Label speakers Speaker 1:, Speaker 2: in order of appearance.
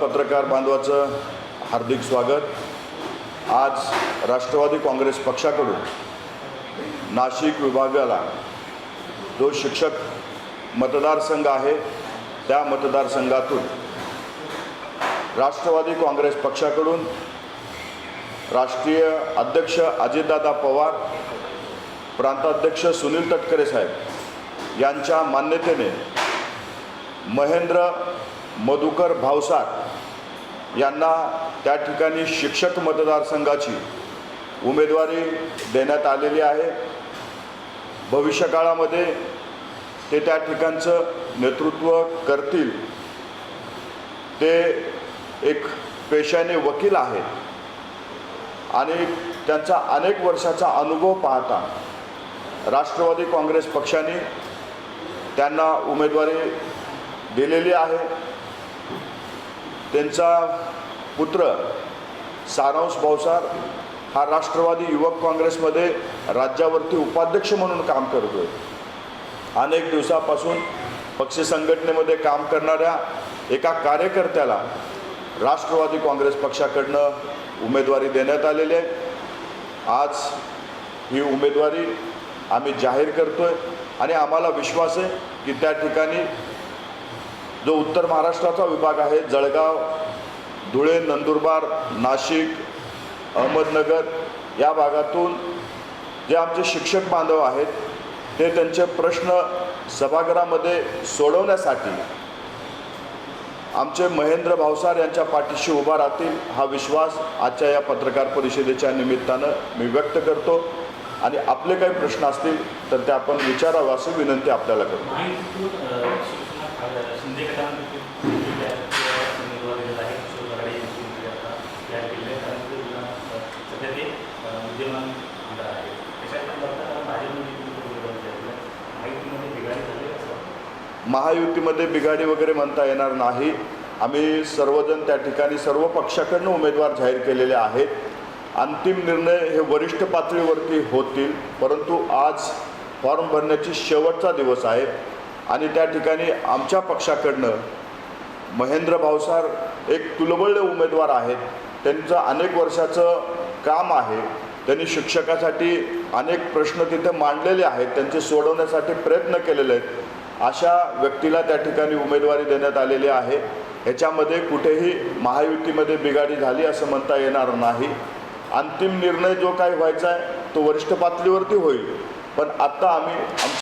Speaker 1: पत्रकार बांधवाचं हार्दिक स्वागत. आज राष्ट्रवादी काँग्रेस पक्षाकडून नाशिक विभागाला जो शिक्षक मतदारसंघ आहे त्या मतदारसंघातून राष्ट्रवादी काँग्रेस पक्षाकडून राष्ट्रीय अध्यक्ष अजितदादा पवार प्रांताध्यक्ष सुनील तटकरे साहेब यांच्या मान्यतेने महेंद्र मधुकर भावसार यांना त्या ठिकाणी शिक्षक मतदारसंघाची उमेदवारी देण्यात आलेली आहे. भविष्यकाळामध्ये ते त्या ठिकाणचं नेतृत्व करतील. ते एक पेशाने वकील आहेत आणि त्यांचा अनेक वर्षाचा अनुभव पाहता राष्ट्रवादी काँग्रेस पक्षाने त्यांना उमेदवारी दिलेली आहे. त्यांचा पुत्र सारांश भावसार हा राष्ट्रवादी युवक काँग्रेसमध्ये राज्यावरती उपाध्यक्ष म्हणून काम करतो आहे अनेक दिवसापासून पक्ष संघटनेमध्ये काम करणाऱ्या एका कार्यकर्त्याला राष्ट्रवादी काँग्रेस पक्षाकडनं उमेदवारी देण्यात आलेली आहे. आज ही उमेदवारी आम्ही जाहीर करतो आहे आणि आम्हाला विश्वास आहे की त्या ठिकाणी जो उत्तर महाराष्ट्राचा विभाग आहे जळगाव धुळे नंदुरबार नाशिक अहमदनगर या भागातून जे आमचे शिक्षक बांधव आहेत ते त्यांचे प्रश्न सभागृहामध्ये सोडवण्यासाठी आमचे महेंद्र भावसार यांच्या पाठीशी उभा राहतील हा विश्वास आजच्या या पत्रकार परिषदेच्या निमित्तानं मी व्यक्त करतो. आणि आपले काही प्रश्न असतील तर ते आपण विचारावं अशी विनंती आपल्याला करतो.
Speaker 2: असं.
Speaker 1: महायुतीमध्ये बिघाडी वगैरे म्हणता येणार नाही. आम्ही सर्वजण त्या ठिकाणी सर्व पक्षाकडनं उमेदवार जाहीर केलेले आहेत. अंतिम निर्णय हे वरिष्ठ पातळीवरती होतील परंतु आज फॉर्म भरण्याची शेवटचा दिवस आहे आणि त्या ठिकाणी आमच्या पक्षाकडनं महेंद्र भावसार एक तुलबळ उमेदवार आहेत. त्यांचं अनेक वर्षाचं काम आहे. त्यांनी शिक्षकासाठी अनेक प्रश्न तिथे मांडलेले आहेत. त्यांचे सोडवण्यासाठी प्रयत्न केलेले आहेत. अशा व्यक्तीला त्या ठिकाणी उमेदवारी देण्यात आलेली आहे. ह्याच्यामध्ये कुठेही महायुतीमध्ये बिघाडी झाली असं म्हणता येणार नाही. अंतिम निर्णय जो काही व्हायचा आहे तो वरिष्ठ पातळीवरती होईल. पण आत्ता आम्ही